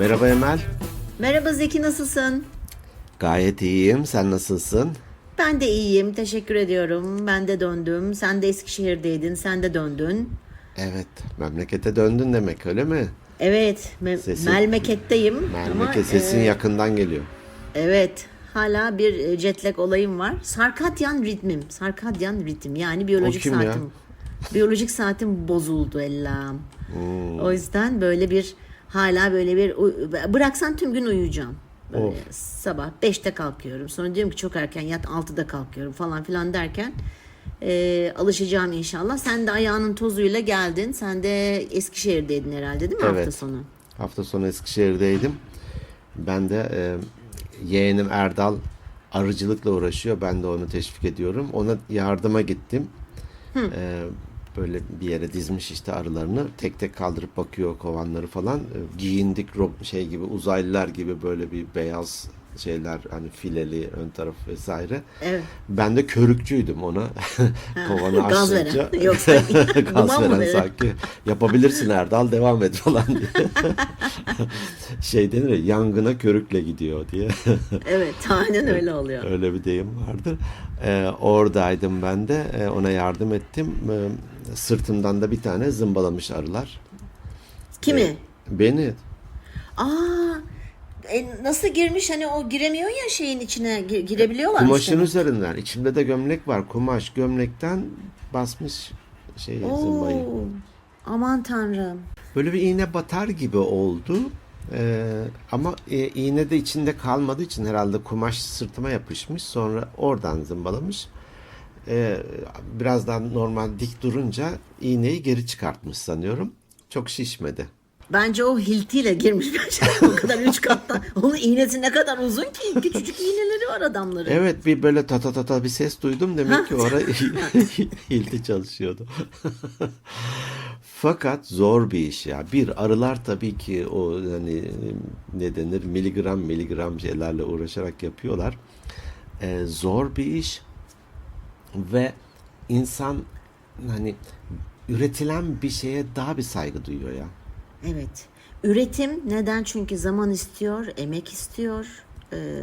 Merhaba Emel. Merhaba Zeki nasılsın? Gayet iyiyim. Sen nasılsın? Ben de iyiyim. Teşekkür ediyorum. Ben de döndüm. Sen de Eskişehir'deydin. Sen de döndün. Evet. Memlekete döndün demek öyle mi? Evet. Me- Sesin- Melmeket'teyim. Memleket ama, sesin e, yakından geliyor. evet. Hala bir e, jet lag olayım var. Sarkadyan ritmim. Sarkadyan ritim. Yani biyolojik kim ya? saatim. Biyolojik saatim bozuldu Ellam. Hmm. O yüzden böyle bir hala böyle bir bıraksan tüm gün uyuyacağım. Böyle Of. sabah 5'te kalkıyorum. Sonra diyorum ki çok erken yat 6'da kalkıyorum falan filan derken e, alışacağım inşallah. Sen de ayağının tozuyla geldin. Sen de Eskişehir'deydin herhalde değil mi hafta Evet. sonu? Hafta sonu Eskişehir'deydim. Ben de e, yeğenim Erdal arıcılıkla uğraşıyor. Ben de onu teşvik ediyorum. Ona yardıma gittim. E, böyle bir yere dizmiş işte arılarını. Tek tek kaldırıp bakıyor kovanları falan. E, giyindik rob- şey gibi uzaylılar gibi böyle bir beyaz şeyler hani fileli ön taraf vesaire. Evet. Ben de körükçüydüm ona. Kovanı Gaz açınca. veren. Yoksa Gaz veren veren? sanki. Yapabilirsin Erdal devam et falan diye. şey denir ya yangına körükle gidiyor diye. Evet, aynen öyle oluyor. Öyle bir deyim vardır. Ee, oradaydım ben de. Ee, ona yardım ettim. Ee, sırtımdan da bir tane zımbalamış arılar. Kimi? Beni Aa, e, nasıl girmiş hani o giremiyor ya şeyin içine gi- girebiliyorlar kumaşın üzerinden. içimde de gömlek var. Kumaş gömlekten basmış şey zımbayı. Oo, aman tanrım. Böyle bir iğne batar gibi oldu. Ee, ama e, iğne de içinde kalmadığı için herhalde kumaş sırtıma yapışmış. Sonra oradan zımbalamış. Ee, birazdan normal dik durunca iğneyi geri çıkartmış sanıyorum. Çok şişmedi. Bence o hiltiyle girmiş. o kadar üç kattan. Onun iğnesi ne kadar uzun ki. Küçücük iğneleri var adamların. Evet bir böyle ta ta ta ta bir ses duydum. Demek ki orada hilti çalışıyordu. Fakat zor bir iş ya. Bir arılar tabii ki o hani ne denir miligram miligram şeylerle uğraşarak yapıyorlar. Ee, zor bir iş ve insan hani üretilen bir şeye daha bir saygı duyuyor ya. Evet. Üretim neden? Çünkü zaman istiyor, emek istiyor, e,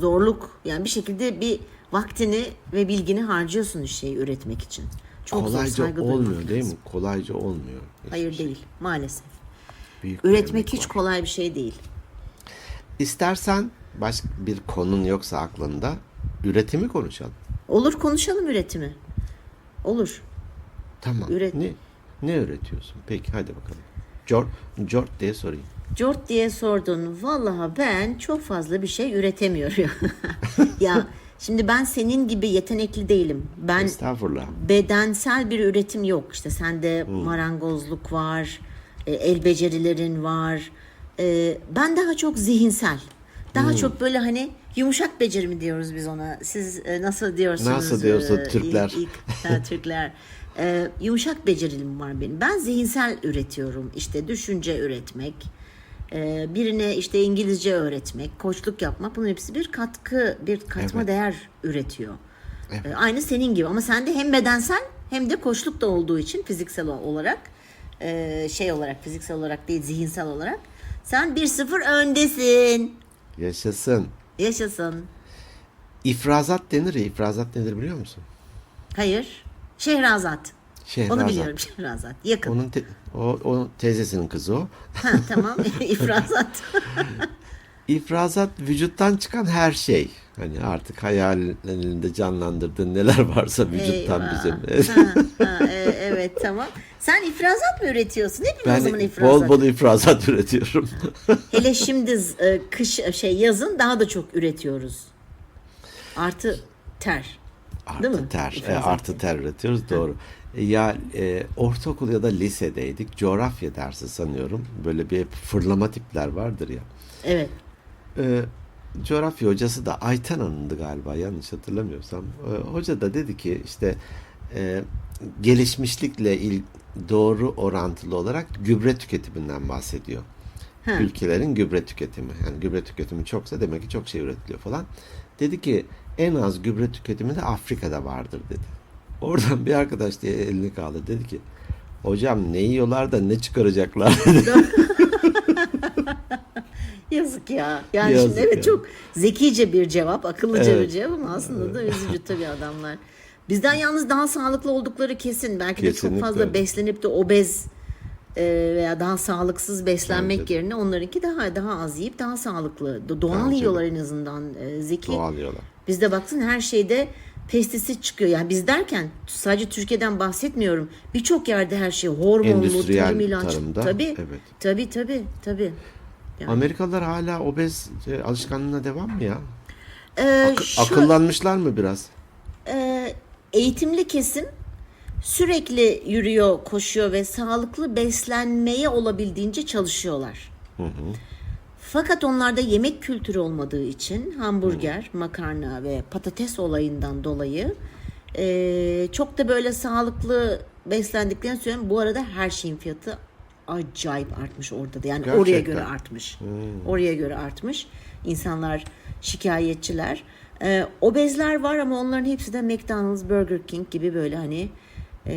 zorluk. Yani bir şekilde bir vaktini ve bilgini harcıyorsun şeyi üretmek için. Çok zor, Kolayca saygı duymak olmuyor değil mi? Kolayca olmuyor. Hayır şey. değil, maalesef. Büyük Üretmek hiç var. kolay bir şey değil. İstersen başka bir konun yoksa aklında üretimi konuşalım. Olur konuşalım üretimi. Olur. Tamam. Üret. Ne ne üretiyorsun? Peki hadi bakalım. Jort, Jort diye sorayım. Cort diye sordun. Vallahi ben çok fazla bir şey üretemiyorum. ya şimdi ben senin gibi yetenekli değilim. Ben Estağfurullah. bedensel bir üretim yok. İşte sende marangozluk var, e, el becerilerin var. E, ben daha çok zihinsel. Daha çok böyle hani yumuşak beceri mi diyoruz biz ona? Siz e, nasıl diyorsunuz? Nasıl diyorsa e, Türkler. ilk- ilk- ha, Türkler. E, yumuşak becerilim var benim. Ben zihinsel üretiyorum. İşte düşünce üretmek, e, birine işte İngilizce öğretmek, koçluk yapmak bunun hepsi bir katkı, bir katma Evet. değer üretiyor. E, Aynı senin gibi ama sende hem bedensel hem de koçluk da olduğu için fiziksel olarak e, şey olarak fiziksel olarak değil zihinsel olarak sen 1-0 öndesin. Yaşasın. Yaşasın. İfrazat denir ya. İfrazat nedir biliyor musun? Hayır. Şehrazat. Şehrazat. Onu biliyorum Şehrazat. Yakın. Onun te- o, o teyzesinin kızı o. Ha, tamam. İfrazat. İfrazat vücuttan çıkan her şey. Hani artık hayalinde canlandırdığın neler varsa vücuttan Eyvah. bizim. Ha, ha, e, evet tamam. Sen ifrazat mı üretiyorsun? Ne bileyim o zaman ben ifrazat. bol bol ifrazat üretiyorum. Hele şimdi e, kış şey yazın daha da çok üretiyoruz. Artı ter. Değil mi? Artı ter. E, artı ter üretiyoruz doğru. E, Ya e, ortaokul ya da lisedeydik. Coğrafya dersi sanıyorum. Böyle bir fırlama tipler vardır ya. Evet. E, coğrafya hocası da Ayten Hanım'dı galiba yanlış hatırlamıyorsam. E, hoca da dedi ki işte e, gelişmişlikle il, doğru orantılı olarak gübre tüketiminden bahsediyor. Ha. Ülkelerin gübre tüketimi. Yani gübre tüketimi çoksa demek ki çok şey üretiliyor falan. Dedi ki en az gübre tüketimi de Afrika'da vardır dedi. Oradan bir arkadaş diye elini kaldırdı dedi ki Hocam ne yiyorlar da ne çıkaracaklar? Yazık ya. Yani Yazık şimdi evet ya. çok zekice bir cevap, akıllıca Evet. bir cevap ama aslında da üzücü tabii adamlar. Bizden yalnız daha sağlıklı oldukları kesin. Belki de çok Kesinlikle. fazla beslenip de obez e, veya daha sağlıksız beslenmek Bence yerine onlarınki daha daha az yiyip daha sağlıklı. Do- Doğal Bence yiyorlar en azından. e, Zeki. Doğal yiyorlar. Bizde baksın her şeyde pestisit çıkıyor. Yani biz derken sadece Türkiye'den bahsetmiyorum. Birçok yerde her şey hormonlu, Endüstriyel tarım ilaç. tarımda, Tabii, evet. tabii, tabii, tabii. Yani. Amerikalılar hala obez e, alışkanlığına devam mı ya? Ee, Ak- şu- akıllanmışlar mı biraz? e, eğitimli kesim sürekli yürüyor, koşuyor ve sağlıklı beslenmeye olabildiğince çalışıyorlar. Fakat onlarda yemek kültürü olmadığı için hamburger, makarna ve patates olayından dolayı e, çok da böyle sağlıklı beslendiklerini söylüyorum. Bu arada her şeyin fiyatı acayip artmış orada da. Yani oraya Gerçekten. göre artmış. Oraya göre artmış. İnsanlar şikayetçiler. E, obezler var ama onların hepsi de McDonald's, Burger King gibi böyle hani e,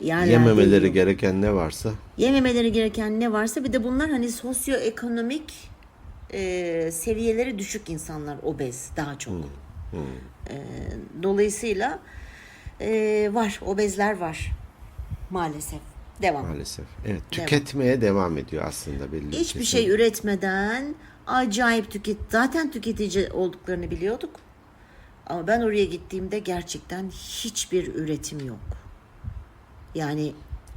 yerlerde Yememeleri yiyor. gereken ne varsa. Yememeleri gereken ne varsa bir de bunlar hani sosyoekonomik e, seviyeleri düşük insanlar obez daha çok. E, dolayısıyla e, var obezler var maalesef. Devam. Maalesef. Evet, tüketmeye devam ediyor aslında belli. bir Hiçbir şey üretmeden acayip tüket zaten tüketici olduklarını biliyorduk. Ama ben oraya gittiğimde gerçekten hiçbir üretim yok. Yani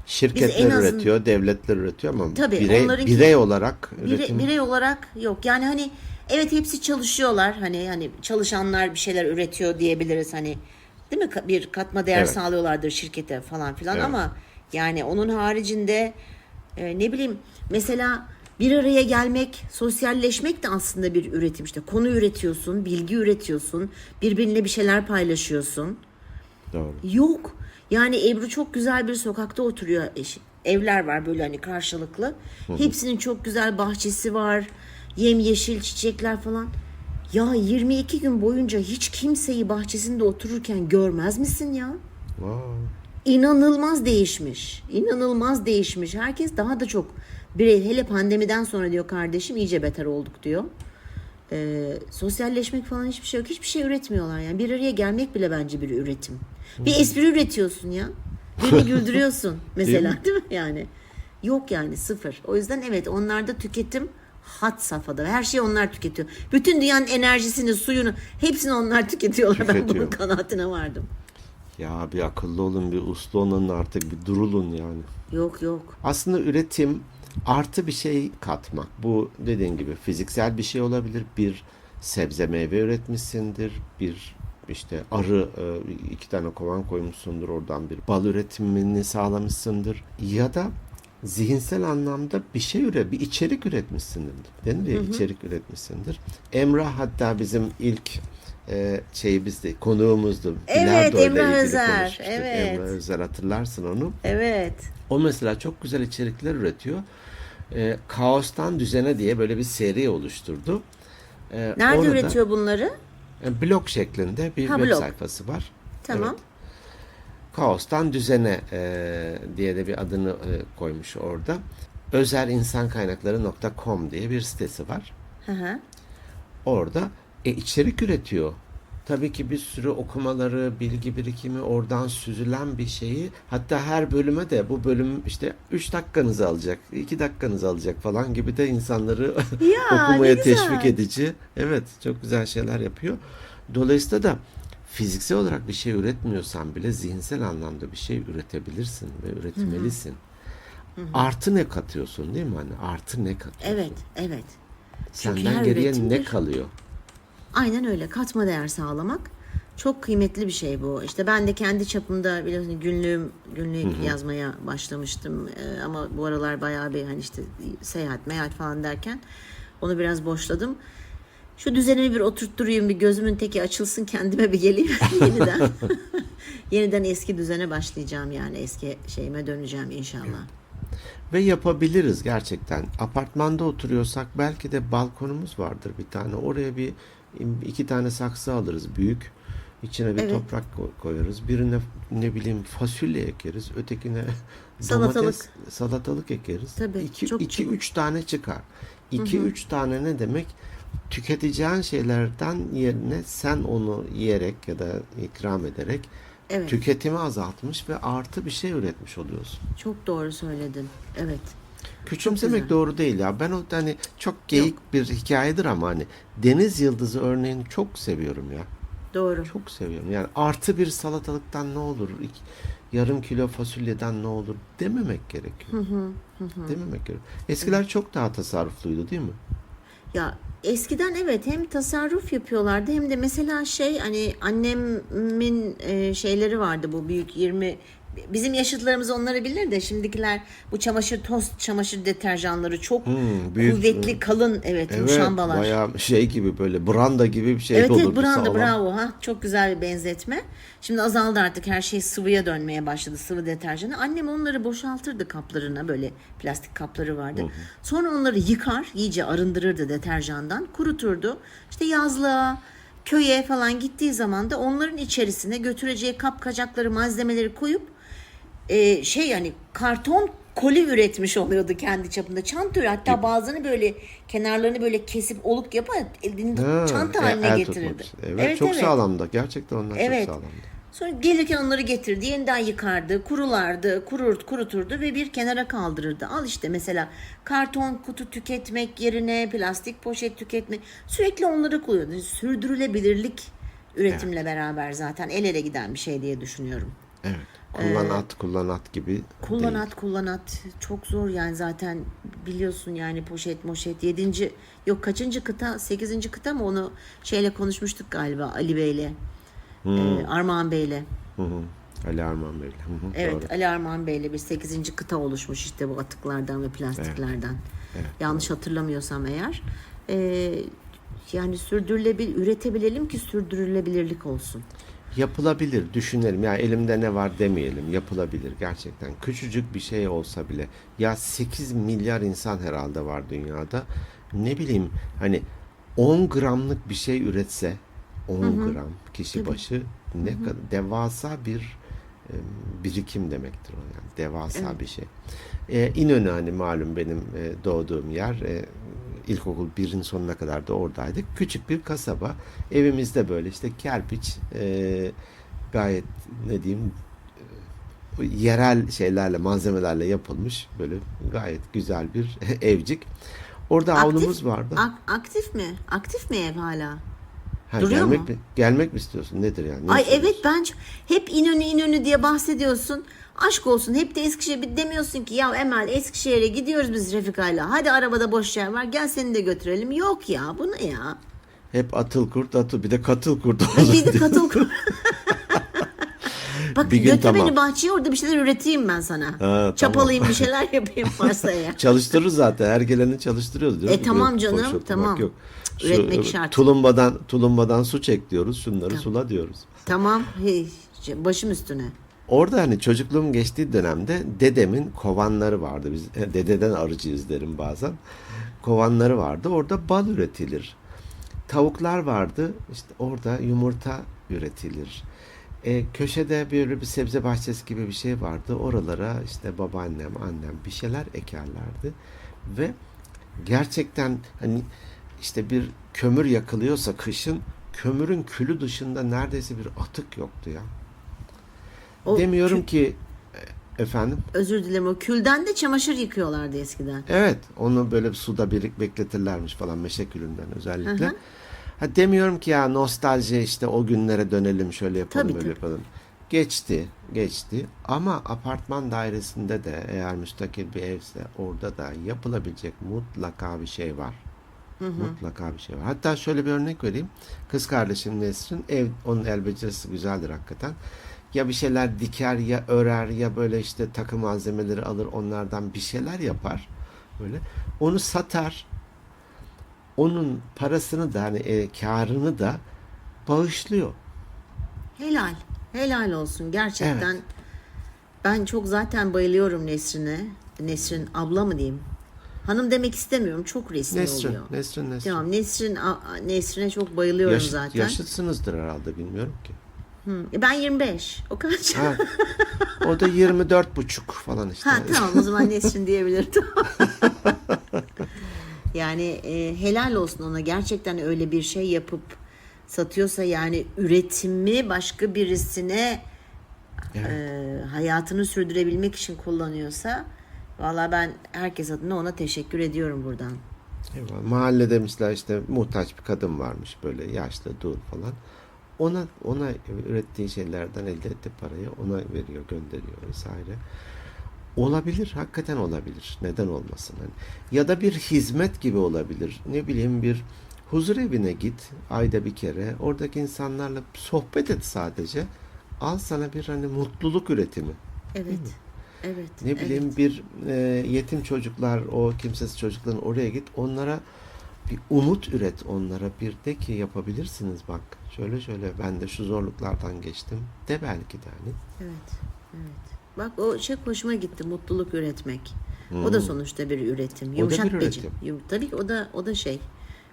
Şirketler azın- üretiyor, devletler üretiyor ama Tabii, birey, birey olarak Bire- üretim birey olarak yok. Yani hani evet hepsi çalışıyorlar. Hani hani çalışanlar bir şeyler üretiyor diyebiliriz hani. Değil mi? Bir katma değer Evet. sağlıyorlardır şirkete falan filan Evet. ama yani onun haricinde e, ne bileyim mesela bir araya gelmek, sosyalleşmek de aslında bir üretim işte. Konu üretiyorsun, bilgi üretiyorsun, birbirine bir şeyler paylaşıyorsun. doğru. Yok. Yani Ebru çok güzel bir sokakta oturuyor. Eş- Evler var böyle hani karşılıklı. Hepsinin çok güzel bahçesi var. Yemyeşil çiçekler falan. Ya 22 gün boyunca hiç kimseyi bahçesinde otururken görmez misin ya? Aa, İnanılmaz değişmiş. İnanılmaz değişmiş. Herkes daha da çok birey hele pandemiden sonra diyor kardeşim iyice beter olduk diyor. Ee, sosyalleşmek falan hiçbir şey yok. Hiçbir şey üretmiyorlar yani. Bir araya gelmek bile bence bir üretim. Bir espri üretiyorsun ya. Birini güldürüyorsun mesela değil mi? yani? Yok yani sıfır. O yüzden evet onlarda tüketim hat safhada. Her şeyi onlar tüketiyor. Bütün dünyanın enerjisini, suyunu hepsini onlar tüketiyorlar. Ben bunun kanaatine vardım. Ya bir akıllı olun, bir uslu olun artık, bir durulun yani. Yok yok. Aslında üretim artı bir şey katmak. Bu dediğin gibi fiziksel bir şey olabilir. Bir sebze meyve üretmişsindir. Bir işte arı e, iki tane kovan koymuşsundur oradan bir bal üretimini sağlamışsındır. Ya da zihinsel anlamda bir şey üret, bir içerik üretmişsindir. Denir ya içerik üretmişsindir. Emrah hatta bizim ilk e, şeyimizdi, konuğumuzdu. Evet, Bilardo ilgili Özer, evet. Emrah Özer hatırlarsın onu. Evet. O mesela çok güzel içerikler üretiyor. Ee, Kaostan Düzene diye böyle bir seri oluşturdu. Ee, Nerede onu da- üretiyor bunları? e, blog şeklinde bir Ha, web blog. sayfası var. Tamam. Evet. Kaostan Düzene e, diye de bir adını e, koymuş orada. Özerinsankaynakları.com diye bir sitesi var. Hı hı. Orada e, içerik üretiyor. Tabii ki bir sürü okumaları, bilgi birikimi oradan süzülen bir şeyi hatta her bölüme de bu bölüm işte 3 dakikanızı alacak, 2 dakikanızı alacak falan gibi de insanları Ya, okumaya teşvik edici. Evet, çok güzel şeyler yapıyor. Dolayısıyla da fiziksel olarak bir şey üretmiyorsan bile zihinsel anlamda bir şey üretebilirsin ve üretmelisin. Artı ne katıyorsun değil mi hani? Artı ne katıyorsun? Evet, evet. Çünkü Senden geriye üretim ne kalıyor? Aynen öyle. Katma değer sağlamak çok kıymetli bir şey bu. İşte ben de kendi çapımda biliyorsun günlüğüm günlük yazmaya başlamıştım. Ee, ama bu aralar bayağı bir hani işte seyahat, meyahat falan derken onu biraz boşladım. Şu düzenimi bir oturtturayım, bir gözümün teki açılsın, kendime bir geleyim yeniden. yeniden eski düzene başlayacağım yani eski şeyime döneceğim inşallah. Ve yapabiliriz gerçekten. Apartmanda oturuyorsak belki de balkonumuz vardır bir tane. Oraya bir iki tane saksı alırız büyük. İçine bir Evet. toprak ko- koyarız. Birine ne bileyim fasulye ekeriz. Ötekine Salatalık. domates, salatalık ekeriz. Tabii, İki, çok iki üç tane çıkar. İki üç tane ne demek? Tüketeceğin şeylerden yerine sen onu yiyerek ya da ikram ederek Evet. tüketimi azaltmış ve artı bir şey üretmiş oluyorsun. Çok doğru söyledin. Evet. Küçümsemek doğru değil ya. Ben o hani çok geyik bir hikayedir ama hani deniz yıldızı örneğini çok seviyorum ya. Doğru. Çok seviyorum. Yani artı bir salatalıktan ne olur? İki- yarım kilo fasulyeden ne olur? Dememek gerekiyor. Dememek gerekiyor. Eskiler çok daha tasarrufluydu değil mi? Ya eskiden evet hem tasarruf yapıyorlardı hem de mesela şey hani annemin e, şeyleri vardı bu büyük 20 bizim yaşıtlarımız onları bilir de şimdikiler bu çamaşır tost çamaşır deterjanları çok Hmm, büyük, kuvvetli kalın evet, Evet, muşambalar. bayağı şey gibi böyle branda gibi bir şey Evet olurdu. evet branda sağlam. bravo ha çok güzel bir benzetme. Şimdi azaldı artık her şey sıvıya dönmeye başladı sıvı deterjanı. Annem onları boşaltırdı kaplarına böyle plastik kapları vardı. Sonra onları yıkar iyice arındırırdı deterjandan kuruturdu. İşte yazlığa köye falan gittiği zaman da onların içerisine götüreceği kap kacakları malzemeleri koyup e, şey yani karton koli üretmiş oluyordu kendi çapında. Çanta. Hatta bazılarını böyle kenarlarını böyle kesip oluk yapar elinde Ha, çanta e, haline el getirirdi. için. Evet, çok sağlamdı. Gerçekten onlar Evet. çok sağlamdı. Sonra gelirken onları getirdi, yeniden yıkardı, kurulardı, kurur, kuruturdu ve bir kenara kaldırırdı. Al işte mesela karton kutu tüketmek yerine plastik poşet tüketmek sürekli onları kullanıyordu. Sürdürülebilirlik üretimle beraber zaten el ele giden bir şey diye düşünüyorum. Evet. Kullan at, kullan at gibi Ee, Kullan değil. at kullan at çok zor yani zaten biliyorsun yani poşet moşet. Yedinci yok kaçıncı kıta? Sekizinci kıta mı? Onu şeyle konuşmuştuk galiba Ali Bey'le. Hmm. Ee, Armağan Bey'le. Hı hı. Ali Arman Bey'le. Hı hı, evet doğru. Ali Armağan Bey'le bir sekizinci kıta oluşmuş işte bu atıklardan ve plastiklerden. Yanlış hatırlamıyorsam eğer. Ee, yani sürdürülebilir üretebilelim ki sürdürülebilirlik olsun Yapılabilir, düşünelim. Yani elimde ne var demeyelim. Yapılabilir gerçekten. Küçücük bir şey olsa bile. Ya 8 milyar insan herhalde var dünyada. Ne bileyim hani 10 gramlık bir şey üretse 10 gram kişi başı ne kadar devasa bir birikim demektir o yani. Devasa bir şey. E, İnönü hani malum benim e, doğduğum yer. E, ilkokul birin sonuna kadar da oradaydık. Küçük bir kasaba. Evimizde böyle işte kerpiç e, gayet ne diyeyim e, yerel şeylerle malzemelerle yapılmış böyle gayet güzel bir evcik. Orada avlumuz vardı. Ak- aktif mi? Aktif mi ev hala? Ha, duruyor gelmek mu? mi? Gelmek mi istiyorsun? Nedir yani? Ne Ay evet ben ç- hep İnönü İnönü diye bahsediyorsun. Aşk olsun hep de Eskişehir demiyorsun ki ya Emel Eskişehir'e gidiyoruz biz Refika'yla. Hadi arabada boş yer var gel seni de götürelim. Yok ya bu ne ya? Hep atıl kurt atıl bir de katıl kurt Bir de katıl. Bak Bir gün götür tamam. beni bahçeye orada bir şeyler üreteyim ben sana. tamam. Çapalayayım bir şeyler yapayım varsa ya. Çalıştırırız zaten. Her geleni çalıştırıyoruz. diyoruz E tamam canım, boş tamam. Yok. Cık, üretmek şart. Tulumbadan, tulumbadan su çek diyoruz. Şunları sula diyoruz. tamam hey, başım üstüne. Orada hani çocukluğum geçtiği dönemde dedemin kovanları vardı. Biz e, dededen arıcıyız derim bazen. Kovanları vardı. Orada bal üretilir. Tavuklar vardı. İşte orada yumurta üretilir. E, köşede böyle bir sebze bahçesi gibi bir şey vardı. Oralara işte babaannem, annem bir şeyler ekerlerdi. Ve gerçekten hani işte bir kömür yakılıyorsa kışın kömürün külü dışında neredeyse bir atık yoktu ya. O Demiyorum kü- ki e, efendim. özür dilerim o külden de çamaşır yıkıyorlardı eskiden. Evet, onu böyle bir suda birik bekletirlermiş falan meşe külünden özellikle. Hı hı. Ha demiyorum ki ya nostalji işte o günlere dönelim şöyle yapalım Tabii, böyle tabii. yapalım. Geçti, geçti. Ama apartman dairesinde de eğer müstakil bir evse orada da yapılabilecek mutlaka bir şey var. Mutlaka bir şey var. Hatta şöyle bir örnek vereyim. Kız kardeşim Nesrin ev onun el becerisi güzeldir hakikaten. Ya bir şeyler diker ya örer ya böyle işte takım malzemeleri alır onlardan bir şeyler yapar. Böyle. Onu satar. Onun parasını da hani e, karını da bağışlıyor. Helal. Helal olsun gerçekten. Evet. Ben çok zaten bayılıyorum Nesrin'e. Nesrin abla mı diyeyim? Hanım demek istemiyorum. Çok resmi Nesrin, oluyor. Nesrin, Nesrin. Tamam Nesrin Nesrin'e çok bayılıyorum Yaş- zaten. Yaşıtsınızdır herhalde bilmiyorum ki. Hı, e Ben 25. O kaç? Ha, Ha, o da 24 buçuk falan işte. tamam o zaman Nesrin diyebilirdim. yani e, helal olsun ona gerçekten öyle bir şey yapıp satıyorsa yani üretimi başka birisine e, hayatını sürdürebilmek için kullanıyorsa valla ben herkes adına ona teşekkür ediyorum buradan. Eyvallah. Mahallede mesela işte muhtaç bir kadın varmış böyle yaşlı dul falan. Ona ona ürettiği şeylerden elde ettiği parayı ona veriyor, gönderiyor vesaire. Olabilir, hakikaten olabilir. Neden olmasın? Hani ya da bir hizmet gibi olabilir. Ne bileyim bir huzur evine git ayda bir kere. Oradaki insanlarla sohbet et sadece. Al sana bir hani mutluluk üretimi. Evet. Evet. Ne bileyim bir e, yetim çocuklar, o kimsesiz çocukların oraya git. Onlara bir umut üret onlara. Bir de ki yapabilirsiniz bak. Şöyle şöyle ben de şu zorluklardan geçtim. De belki de hani. Evet. Evet. Bak o şey hoşuma gitti mutluluk üretmek. O da sonuçta bir üretim. da Yumuşak bir beceri. üretim. Yum- tabii ki o da o da şey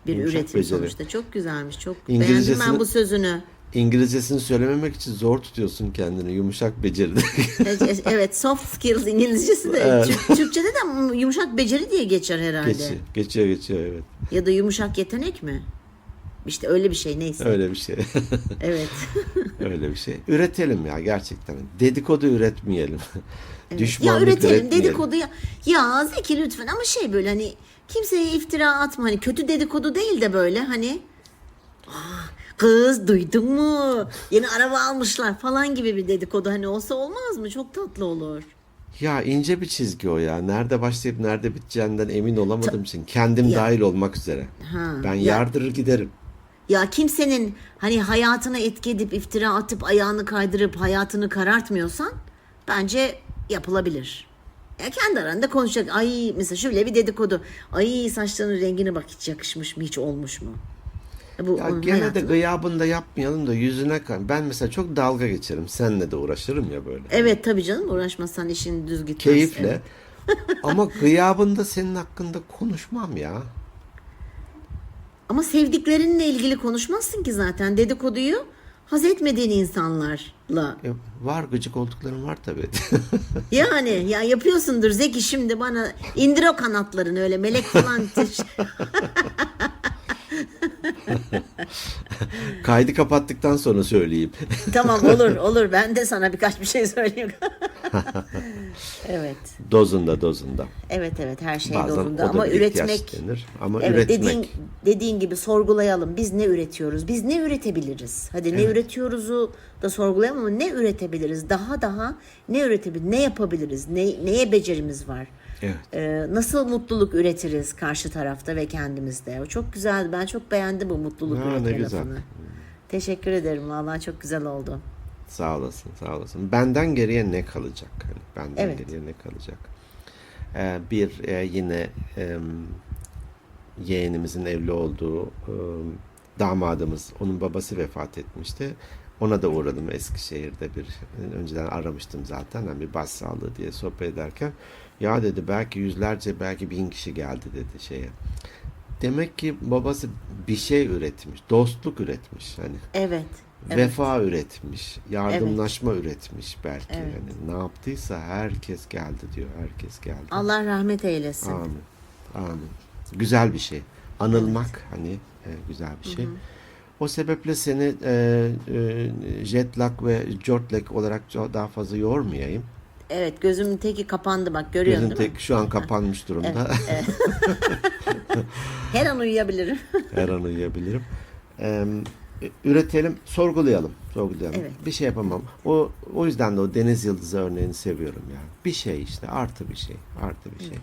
bir Yumuşak üretim beceri. sonuçta. Çok güzelmiş. Çok beğendim ben bu sözünü. İngilizcesini söylememek için zor tutuyorsun kendini. Yumuşak beceride. evet soft skills İngilizcesi de Türk- Türkçede de yumuşak beceri diye geçer herhalde. geçiyor, geçiyor, geçiyor evet. Ya da yumuşak yetenek mi? İşte öyle bir şey neyse. Öyle bir şey. Evet. Öyle bir şey. Üretelim ya gerçekten. Dedikodu üretmeyelim. ya Düşmanlık üretelim üretmeyelim. dedikodu ya. Ya Zeki lütfen ama şey böyle hani kimseye iftira atma hani kötü dedikodu değil de böyle hani "Ah, kız duydun mu yeni araba almışlar falan gibi bir dedikodu hani olsa olmaz mı çok tatlı olur. Ya ince bir çizgi o ya. Nerede başlayıp nerede biteceğinden emin olamadığım için kendim Ya. dahil olmak üzere. Ha, Ben ya- yardırır giderim. Ya kimsenin hani hayatına etki edip iftira atıp ayağını kaydırıp hayatını karartmıyorsan bence yapılabilir. Ya kendi aranda konuşacak. Ay mesela şöyle bir dedikodu. Ay saçlarının rengine bak hiç yakışmış mı hiç olmuş mu? Ya bu Ya gene de hayatını- gıyabında yapmayalım da yüzüne kan. Ben mesela çok dalga geçerim. Seninle de uğraşırım ya böyle. Evet tabii canım uğraşmazsan işin düz gitmez. Keyifle. Evet. Ama gıyabında senin hakkında konuşmam ya. Ama sevdiklerinle ilgili konuşmazsın ki zaten dedikoduyu haz etmediğin insanlarla. E, var gıcık olduklarım var tabii. Yani ya yapıyorsundur Zeki şimdi bana indir o kanatlarını öyle melek falan. Kaydı kapattıktan sonra söyleyeyim. tamam olur olur ben de sana birkaç bir şey söyleyeyim. evet. dozunda dozunda. Evet evet her şey Bazen yolunda o da ama üretmek denir. Ama Evet üretmek. dediğin dediğin gibi sorgulayalım. Biz ne üretiyoruz? Biz ne üretebiliriz? Hadi ne üretiyoruzu da sorgulayalım ama ne üretebiliriz? Daha daha ne üretebiliriz? Ne yapabiliriz? Ne, neye becerimiz var? Evet. Ee, nasıl mutluluk üretiriz karşı tarafta ve kendimizde? O çok güzeldi. Ben çok beğendim bu mutluluk Ha, ne güzel. lafını. Teşekkür ederim. Vallahi çok güzel oldu. Sağ olasın, sağ olasın. Benden geriye ne kalacak? Hani benden Evet. geriye ne kalacak? Ee, bir e, yine e, yeğenimizin evli olduğu e, damadımız, onun babası vefat etmişti. Ona da uğradım Eskişehir'de bir önceden aramıştım zaten hani bir başsağlığı diye sohbet ederken ya dedi belki yüzlerce belki bin kişi geldi dedi şeye. Demek ki babası bir şey üretmiş, dostluk üretmiş hani. Evet. Evet. Vefa üretmiş, yardımlaşma üretmiş belki. Evet. Yani ne yaptıysa herkes geldi diyor. Herkes geldi. Allah rahmet eylesin. Amin. Amin. Güzel bir şey. Anılmak hani e, güzel bir şey. O sebeple seni e, e, jet lag ve jort lag olarak daha fazla yormayayım. Evet gözümün teki kapandı bak görüyorsun Gözün değil mi? tek şu an kapanmış durumda. Her an uyuyabilirim. Her an uyuyabilirim. Ee, üretelim, sorgulayalım. Sorgulayalım. Evet. Bir şey yapamam. O o yüzden de o deniz yıldızı örneğini seviyorum yani. Bir şey işte artı bir şey, artı bir şey.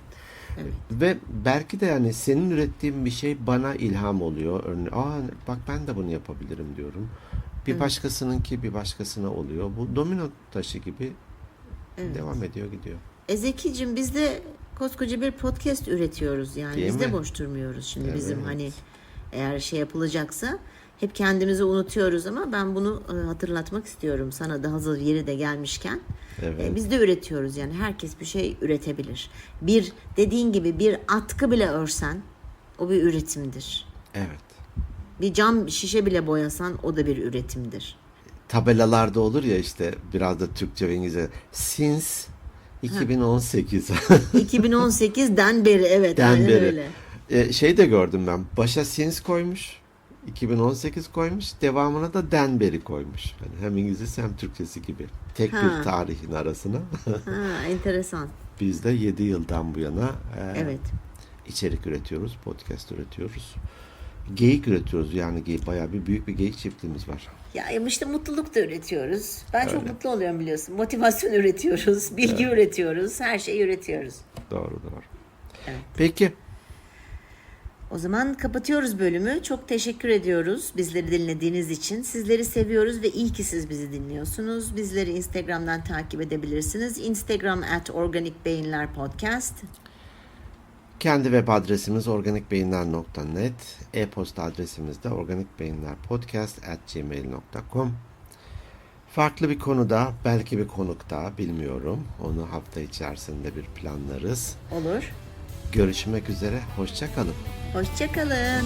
Evet. Ve belki de yani senin ürettiğin bir şey bana ilham oluyor. Örneğin, aa bak ben de bunu yapabilirim diyorum. Bir başkasınınki bir başkasına oluyor. Bu domino taşı gibi Evet. devam ediyor gidiyor. E Zeki'cim biz de koskoca bir podcast üretiyoruz yani. Değil biz de mi? boş durmuyoruz şimdi bizim Evet. hani eğer şey yapılacaksa hep kendimizi unutuyoruz ama ben bunu e, hatırlatmak istiyorum sana da hazır yeri de gelmişken. Evet. E, biz de üretiyoruz yani herkes bir şey üretebilir. Bir dediğin gibi bir atkı bile örsen o bir üretimdir. Evet. Bir cam şişe bile boyasan o da bir üretimdir. Tabelalarda olur ya işte biraz da Türkçe ve İngilizce. Since 2018. 2018'den beri evet Den aynen beri. öyle. E, şey de gördüm ben. Başa since koymuş. 2018 koymuş. Devamına da Denberry koymuş. Yani hem İngilizcesi hem Türkçesi gibi. Tek Ha. bir tarihin arasına. Ha, enteresan. Biz de 7 yıldan bu yana e, Evet. içerik üretiyoruz, podcast üretiyoruz. Geyik üretiyoruz yani ge- bayağı bir büyük bir geyik çiftliğimiz var. Ya işte mutluluk da üretiyoruz. Ben çok Öyle. mutlu oluyorum biliyorsun. Motivasyon üretiyoruz, bilgi üretiyoruz, her şeyi üretiyoruz. Doğru doğru. Evet. Peki O zaman kapatıyoruz bölümü. Çok teşekkür ediyoruz bizleri dinlediğiniz için. Sizleri seviyoruz ve iyi ki siz bizi dinliyorsunuz. Bizleri Instagram'dan takip edebilirsiniz. Instagram at Organik Beyinler Podcast. Kendi web adresimiz organikbeyinler.net e-posta adresimiz de organikbeyinlerpodcast@gmail.com Farklı bir konuda, belki bir konukta bilmiyorum. Onu hafta içerisinde bir planlarız. Olur. Görüşmek üzere, hoşça kalın. Hoşçakalın.